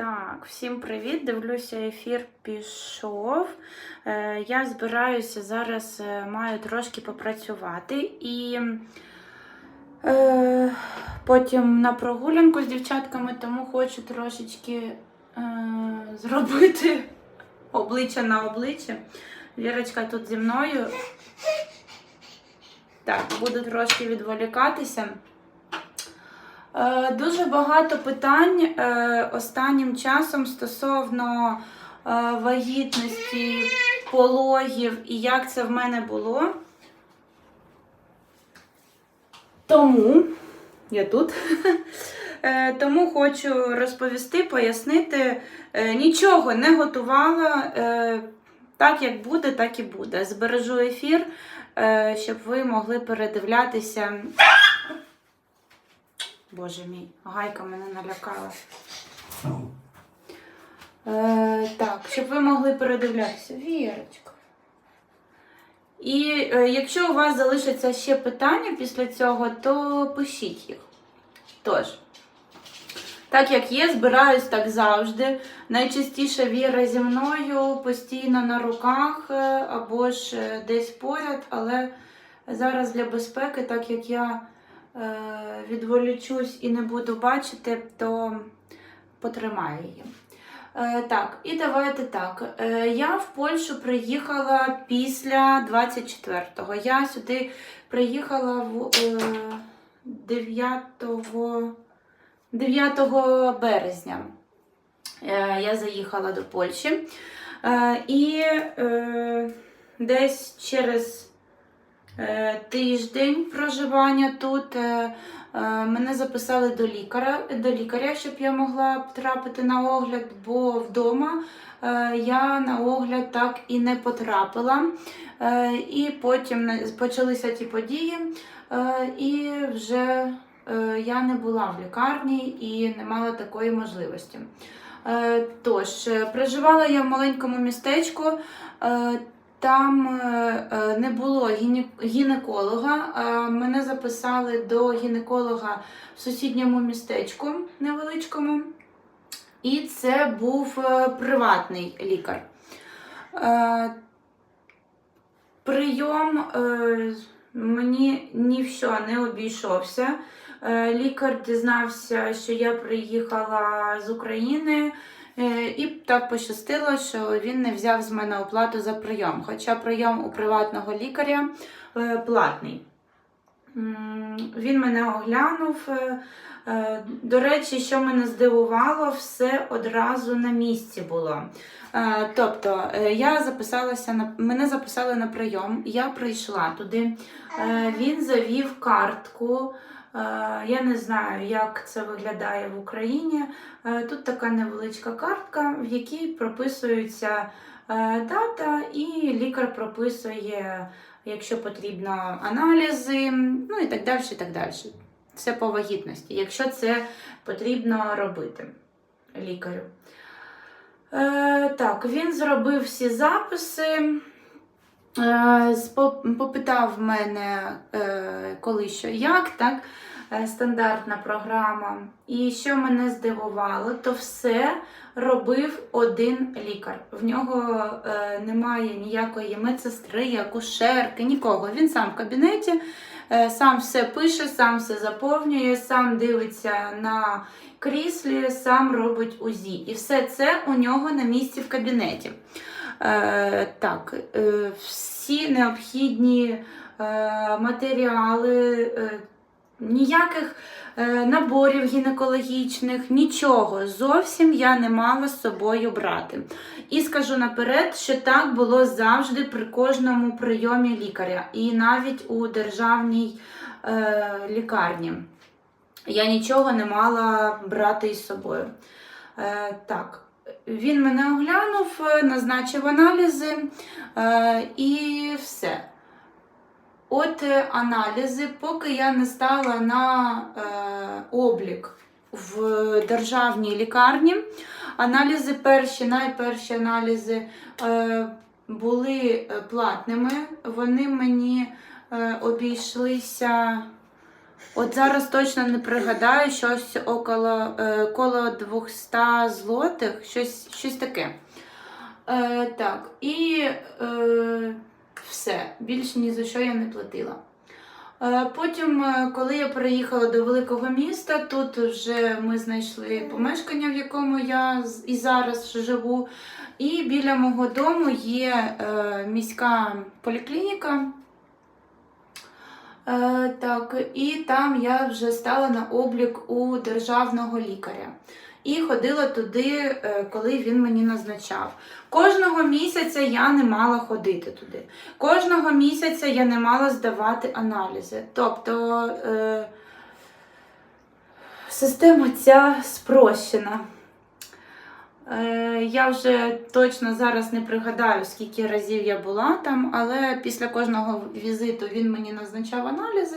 Так, всім привіт! Дивлюся, ефір пішов. Е, я збираюся зараз, е, маю трошки попрацювати і е, потім на прогулянку з дівчатками, тому хочу трошечки е, зробити обличчя на обличчя. Вірочка тут зі мною. Так, буду трошки відволікатися. Е, Дуже багато питань е, останнім часом стосовно е, вагітності, пологів і як це в мене було. Тому я тут. Тому хочу розповісти, пояснити. Нічого не готувала. Так як буде, так і буде. Збережу ефір, щоб ви могли передивлятися. Боже мій, гайка мене налякала. Е, так, щоб ви могли передивлятися. Вірочка. І е, якщо у вас залишаться ще питання після цього, то пишіть їх. Тож, так як є, збираюсь так завжди. Найчастіше Віра зі мною постійно на руках е, або ж е, десь поряд, але зараз для безпеки, так як я відволічусь і не буду бачити, то потримаю її. Е, так, і давайте так. Е, я в Польщу приїхала після 24-го. Я сюди приїхала в е, 9, 9 березня. Е, я заїхала до Польщі. Е, і е, десь через е, тиждень проживання тут е, е, мене записали до лікаря, до лікаря, щоб я могла потрапити на огляд, бо вдома е, я на огляд так і не потрапила. Е, І потім почалися ті події, е, і вже е, я не була в лікарні і не мала такої можливості. Е, Тож, е, проживала я в маленькому містечку. Там е, е, не було гінеколога. е, Мене записали до гінеколога в сусідньому містечку невеличкому. І це був приватний лікар. Прийом мені ні в що не обійшовся. Лікар дізнався, що я приїхала з України, і так пощастило, що він не взяв з мене оплату за прийом. Хоча прийом у приватного лікаря е, платний. Він мене оглянув. е, е, До речі, що мене здивувало, все одразу на місці було. Е, Тобто, е, я записалася на мене записали на прийом, я прийшла туди. Е, Він завів картку. Е, Я не знаю, як це виглядає в Україні. Е, Тут така невеличка картка, в якій прописується е, дата, і лікар прописує, якщо потрібно, аналізи, ну і так далі. і так далі. Це по вагітності, якщо це потрібно робити лікарю. Так, він зробив всі записи. Е, попитав мене, е, коли що як, так, е, стандартна програма. І що мене здивувало, то все робив один лікар. В нього немає ніякої медсестри, акушерки, нікого. Він сам в кабінеті, сам все пише, сам все заповнює, сам дивиться на кріслі, сам робить УЗІ. І все це у нього на місці в кабінеті. Е, так, е, всі необхідні е, матеріали, ніяких наборів гінекологічних, нічого зовсім я не мала з собою брати. І скажу наперед, що так було завжди при кожному прийомі лікаря, і навіть у державній лікарні. Я нічого не мала брати із собою. Так. Він мене оглянув, е, назначив аналізи е, і все. От е, аналізи, поки я не стала на облік в державній лікарні, аналізи перші, найперші аналізи були платними. Вони мені обійшлися От зараз точно не пригадаю, щось около е, коло 200 злотих, щось, щось таке. Е, так, і е, все. Bільше ні за що я не платила. Е, Потім, е, коли я переїхала до великого міста, тут вже ми знайшли помешкання, в якому я і зараз живу. І біля мого дому є е, міська поліклініка. Е, так, і там я вже стала на облік у державного лікаря. І ходила туди, е, коли він мені назначав. Кожного місяця я не мала ходити туди. Кожного місяця я не мала здавати аналізи. Тобто е, система ця спрощена. Е, Я вже точно зараз не пригадаю, скільки разів я була там, але після кожного візиту він мені назначав аналізи.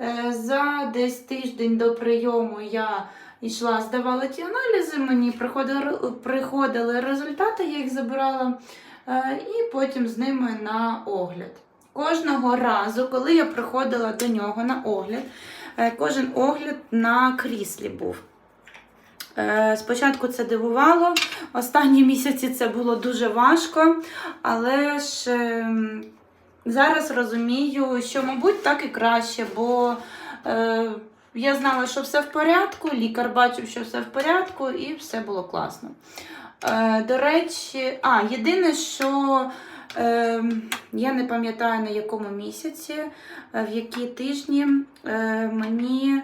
Е, За десь тиждень до прийому я йшла, здавала ті аналізи, мені приходили, приходили результати, я їх забирала, е, і потім з ними на огляд. Кожного разу, коли я приходила до нього на огляд, кожен огляд на кріслі був. Е, Спочатку це дивувало, останні місяці це було дуже важко, але ж ем, зараз розумію, що, мабуть, так і краще, бо е, я знала, що все в порядку, лікар бачив, що все в порядку, і все було класно. Е, До речі, а, єдине, що е, я не пам'ятаю на якому місяці, в які тижні е, мені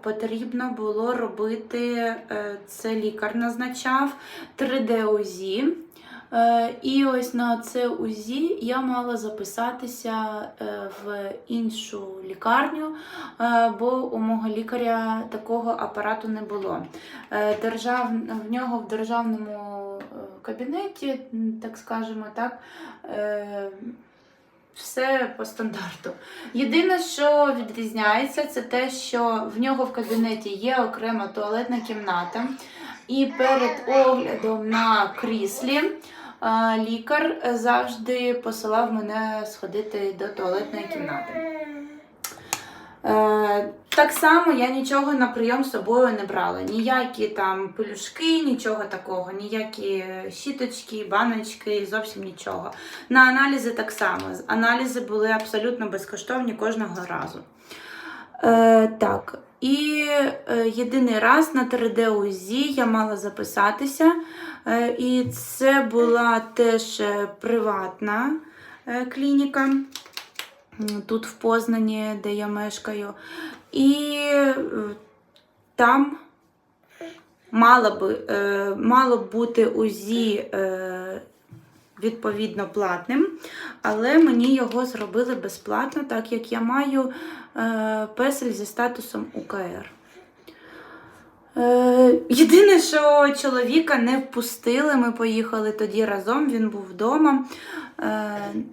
потрібно було робити, е, це лікар назначав 3D УЗІ. Е, І ось на це УЗІ я мала записатися е, в іншу лікарню, бо у мого лікаря такого апарату не було. Держав... В нього в державному кабінеті, так скажемо так, все по стандарту. Єдине, що відрізняється, це те, що в нього в кабінеті є окрема туалетна кімната, і перед оглядом на кріслі е, лікар завжди посилав мене сходити до туалетної кімнати. Так само я нічого на прийом з собою не брала. Ніякі там пелюшки, нічого такого, ніякі щіточки, баночки, зовсім нічого. На аналізи так само. Аналізи були абсолютно безкоштовні кожного разу. Е, так, і е, єдиний раз на 3D УЗІ я мала записатися. Е, і це була теж е, приватна е, клініка. Тут в Познані, де я мешкаю. І е, там мало е, мало б бути УЗІ е, відповідно платним, але мені його зробили безплатно, так як я маю песель зі статусом УКР. Єдине, що чоловіка не впустили, ми поїхали тоді разом, він був вдома,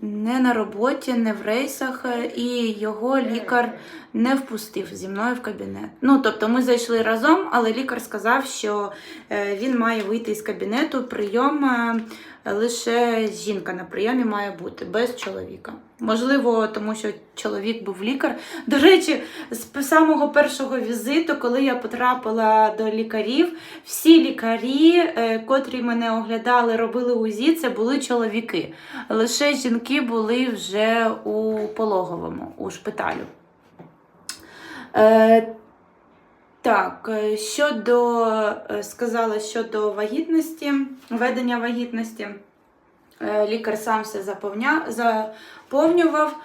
не на роботі, не в рейсах, е, і його лікар не впустив зі мною в кабінет. Ну, тобто ми зайшли разом, але лікар сказав, що е, він має вийти із кабінету. Прийом е, лише жінка на прийомі має бути без чоловіка. Можливо, тому що чоловік був лікар. До речі, з самого першого візиту, коли я потрапила до лікарів, всі лікарі, е, котрі мене оглядали, робили УЗІ, це були чоловіки. Лише жінки були вже у пологовому, у шпиталю. Так, е, щодо е, сказала щодо вагітності, ведення вагітності, е, лікар сам все заповня, заповнював.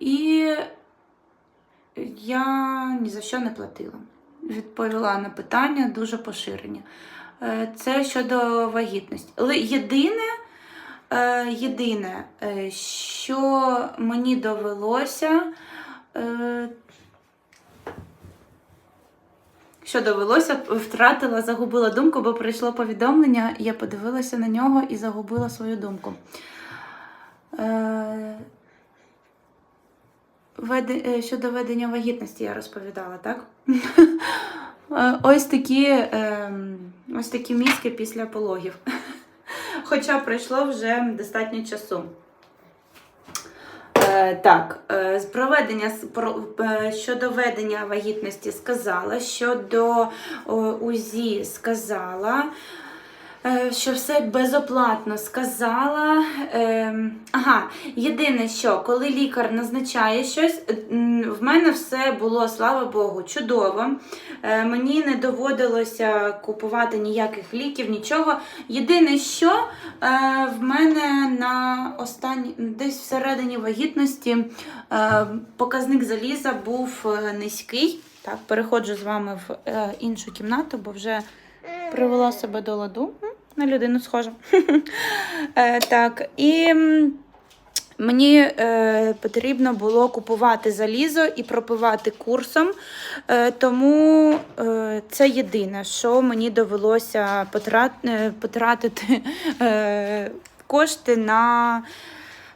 І я ні за що не платила. Відповіла на питання дуже поширені. Це щодо вагітності. Але єдине, єдине, що мені довелося. е, Що довелося, втратила, загубила думку, бо прийшло повідомлення, я подивилася на нього і загубила свою думку. Е, е, Щодо ведення вагітності я розповідала, так? Е, Ось такі, ем, ось такі мізки після пологів. Хоча пройшло вже достатньо часу. Е, так, е, з проведення е, щодо ведення вагітності сказала, щодо УЗІ сказала. Е, Що все безоплатно сказала. Ем, ага, єдине, що коли лікар назначає щось, е, в мене все було, слава Богу, чудово. Е, Мені не доводилося купувати ніяких ліків, нічого. Єдине, що е, в мене на останні десь всередині вагітності е, показник заліза був е, низький. Так, переходжу з вами в е, іншу кімнату, бо вже привела себе до ладу. На людину схожа. Е, Так, і мені е, потрібно було купувати залізо і пропивати курсом. Е, тому е, це єдине, що мені довелося потрат, е, потратити е, кошти на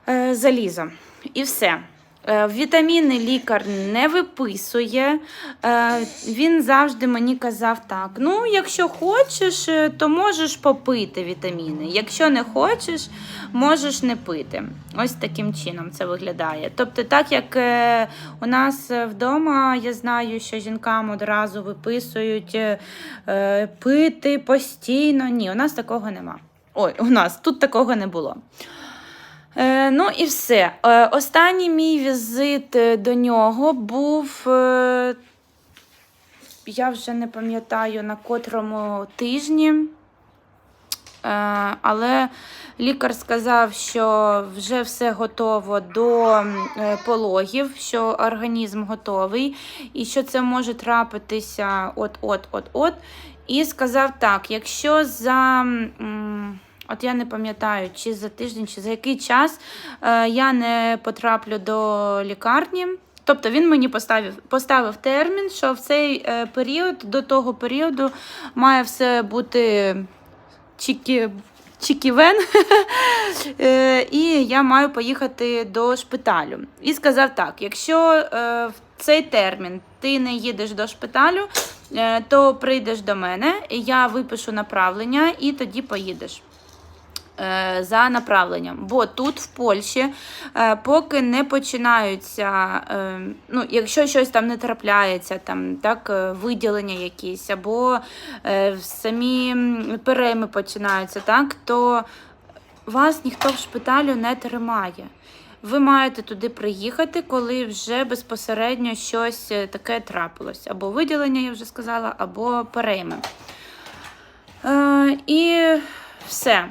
е, залізо. І все. Е, Вітаміни лікар не виписує. Е, Він завжди мені казав так: ну, якщо хочеш, е, то можеш попити вітаміни. Якщо не хочеш, можеш не пити. Ось таким чином це виглядає. Тобто, так як у нас вдома, я знаю, що жінкам одразу виписують пити постійно. Ні, у нас такого нема. Ой, у нас тут такого не було. Е, ну і все. Е, останній мій візит е, до нього був. Я вже не пам'ятаю на котрому тижні. Але лікар сказав, що вже все готово до пологів, що організм готовий, і що це може трапитися от-от-от-от. І сказав так: якщо за. От я не пам'ятаю, чи за тиждень, чи за який час е, я не потраплю до лікарні. Тобто він мені поставив, поставив термін, що в цей е, період, до того періоду, має все бути чікі, чіківен, Е, і я маю поїхати до шпиталю. І сказав так: якщо в цей термін ти не їдеш до шпиталю, то прийдеш до мене, я випишу направлення і тоді поїдеш за направленням. Бо тут, в Польщі, е, поки не починаються, е, ну, якщо щось там не трапляється, там так, е, виділення якісь, або е, самі перейми починаються, так, то вас ніхто в шпиталю не тримає. Ви маєте туди приїхати, коли вже безпосередньо щось е, таке трапилось. Або виділення, я вже сказала, або перейми. Е, і все.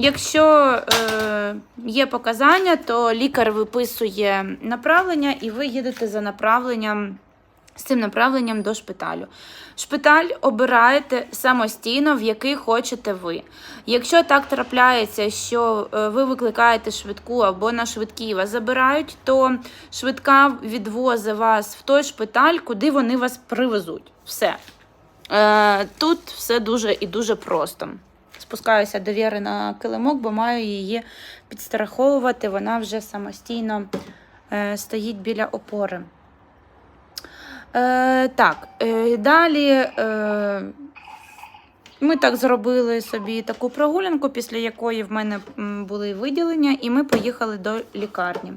Якщо е, є показання, то лікар виписує направлення, і ви їдете за направленням з цим направленням до шпиталю. Шпиталь обираєте самостійно, в який хочете ви. Якщо так трапляється, що е, ви викликаєте швидку або на швидкій вас забирають, то швидка відвозить вас в той шпиталь, куди вони вас привезуть. Все. Е, тут все дуже і дуже просто. Спускаюся до Віри на килимок, бо маю її підстраховувати. Вона вже самостійно е, стоїть біля опори. Е, так, е, далі е, ми так зробили собі таку прогулянку, після якої в мене були виділення, і ми поїхали до лікарні.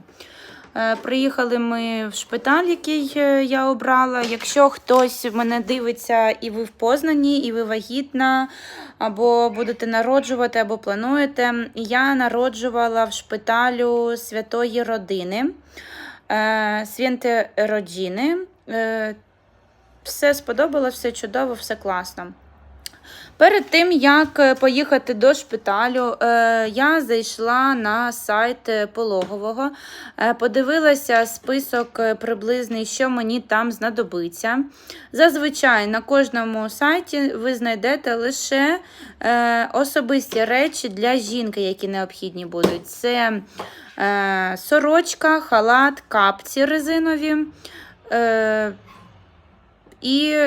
Е, Приїхали ми в шпиталь, який е, я обрала. Якщо хтось мене дивиться, і ви в Познані, і ви вагітна, або будете народжувати, або плануєте, я народжувала в шпиталю святої родини, е, Свінти Роджіни. Е, Все сподобалось, все чудово, все класно. Перед тим, як е, поїхати до шпиталю, е, я зайшла на сайт е, пологового, подивилася список приблизний, що мені там знадобиться. Зазвичай на кожному сайті ви знайдете лише особисті речі для жінки, які необхідні будуть. Це сорочка, халат, капці резинові. І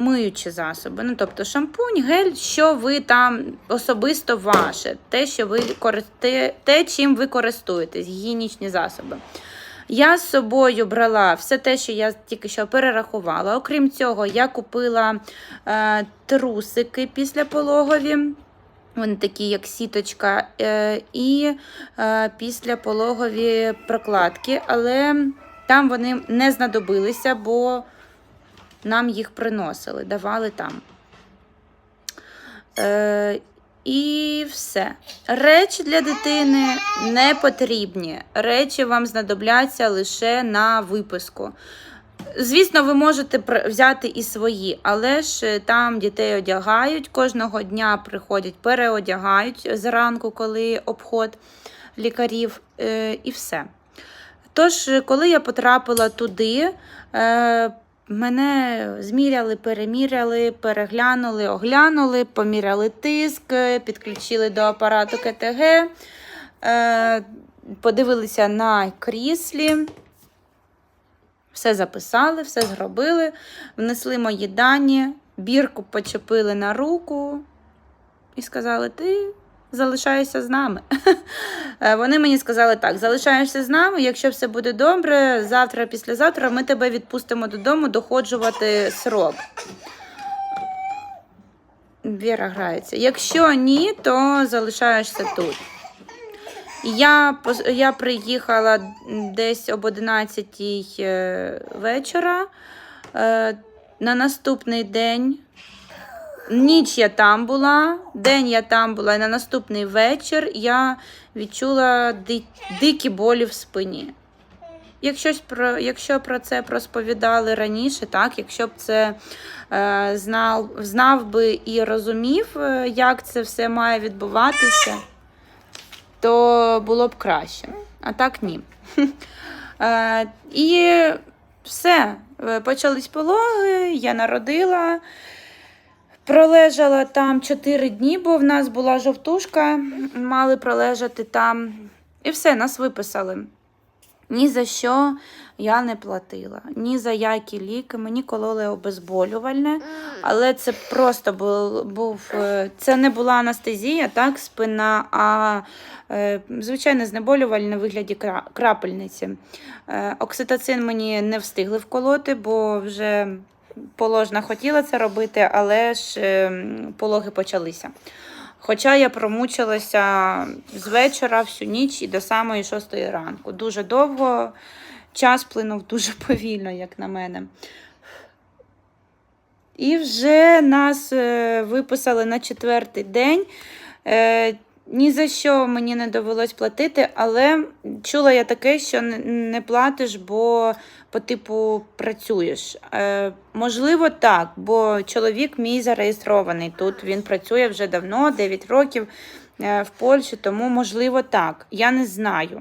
миючі засоби. Ну, тобто шампунь, гель, що ви там особисто ваше, те, що ви користи... те, чим ви користуєтесь, гігієнічні засоби. Я з собою брала все те, що я тільки що перерахувала. Окрім цього, я купила е, трусики після пологові. Вони такі, як сіточка, е, і е, післяпологові прокладки, але там вони не знадобилися, бо нам їх приносили, давали там. Е, і все. Речі для дитини не потрібні. Речі вам знадобляться лише на виписку. Звісно, ви можете взяти і свої, але ж е, там дітей одягають, кожного дня приходять, переодягають зранку, коли обход лікарів, е, і все. Тож, е, коли я потрапила туди, мене зміряли, переміряли, переглянули, оглянули, поміряли тиск, підключили до апарату КТГ, е, подивилися на кріслі. Все записали, все зробили, внесли мої дані, бірку почепили на руку і сказали: ти залишаєшся з нами. Е, Вони мені сказали так: залишаєшся з нами, якщо все буде добре, завтра, післязавтра ми тебе відпустимо додому доходжувати срок. Віра грається. Якщо ні, то залишаєшся тут. Я, я приїхала десь об 11 е, вечора. Е, На наступний день. Ніч я там була, день я там була, і на наступний вечір я відчула ди- дикі болі в спині. Якщо, про, якщо про це розповідали раніше, так, якщо б це е, знав, знав би і розумів, е, як це все має відбуватися, то було б краще. А так ні. Е, і все, Е, почались пологи, я народила. Пролежала там 4 дні, бо в нас була жовтушка, мали пролежати там. І все, нас виписали. Ні за що я не платила, ні за які ліки. Мені кололи обезболювальне, але це просто був, е, це не була анестезія, так, спина, а е, звичайне знеболювальне в вигляді крапельниці. Е, Окситоцин мені не встигли вколоти, бо вже положна хотіла це робити, але ж е, пологи почалися. Хоча я промучилася з вечора всю ніч і до самої шостої ранку. Дуже довго, час плинув дуже повільно, як на мене. І вже нас е, виписали на четвертий день. Е, ні за що мені не довелось платити, але чула я таке, що не платиш, бо по типу працюєш. Е, можливо, так, бо чоловік мій зареєстрований тут. Він працює вже давно, 9 років е, в Польщі, тому можливо так. Я не знаю.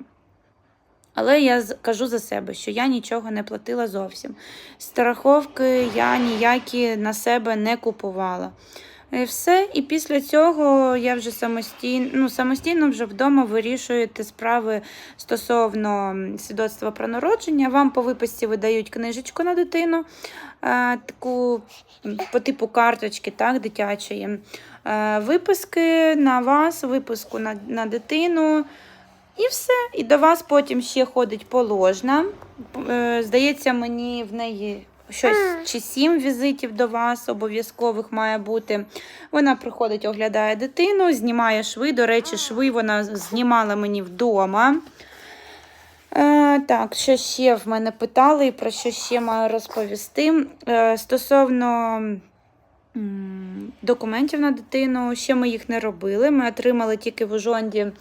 Але я кажу за себе, що я нічого не платила зовсім. Страховки я ніякі на себе не купувала. І все. І після цього я вже самостійно, ну, самостійно вже вдома вирішуєте справи стосовно свідоцтва про народження. Вам по виписці видають книжечку на дитину, е, таку по типу карточки, так, дитячої. Е, виписки на вас, виписку на, на дитину. І все. І до вас потім ще ходить положна. Е, Здається, мені в неї щось чи сім візитів до вас обов'язкових має бути. Вона приходить, оглядає дитину, знімає шви. До речі, шви вона знімала мені вдома. Е, так, що ще в мене питали і про що ще маю розповісти. Е, стосовно документів на дитину, ще ми їх не робили. Ми отримали тільки в Ужонді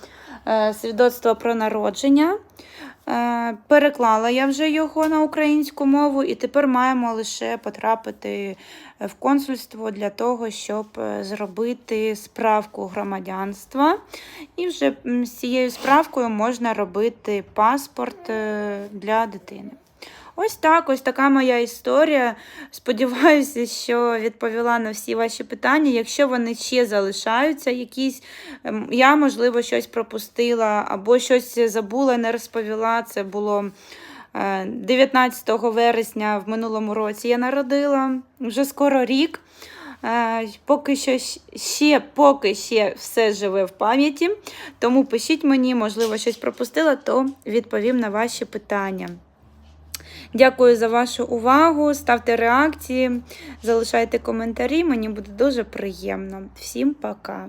свідоцтво про народження. Е, Переклала я вже його на українську мову, і тепер маємо лише потрапити в консульство для того, щоб е, зробити справку громадянства. І вже з цією справкою можна робити паспорт е, для дитини. Ось так, ось така моя історія. Сподіваюся, що відповіла на всі ваші питання. Якщо вони ще залишаються, якісь ем, я, можливо, щось пропустила або щось забула, не розповіла. Це було е, 19 вересня в минулому році. Я народила вже скоро рік. Е, Поки що ще, поки ще все живе в пам'яті. Тому пишіть мені, можливо, щось пропустила, то відповім на ваші питання. Дякую за вашу увагу. Ставте реакції, залишайте коментарі. Мені буде дуже приємно. Всім пока!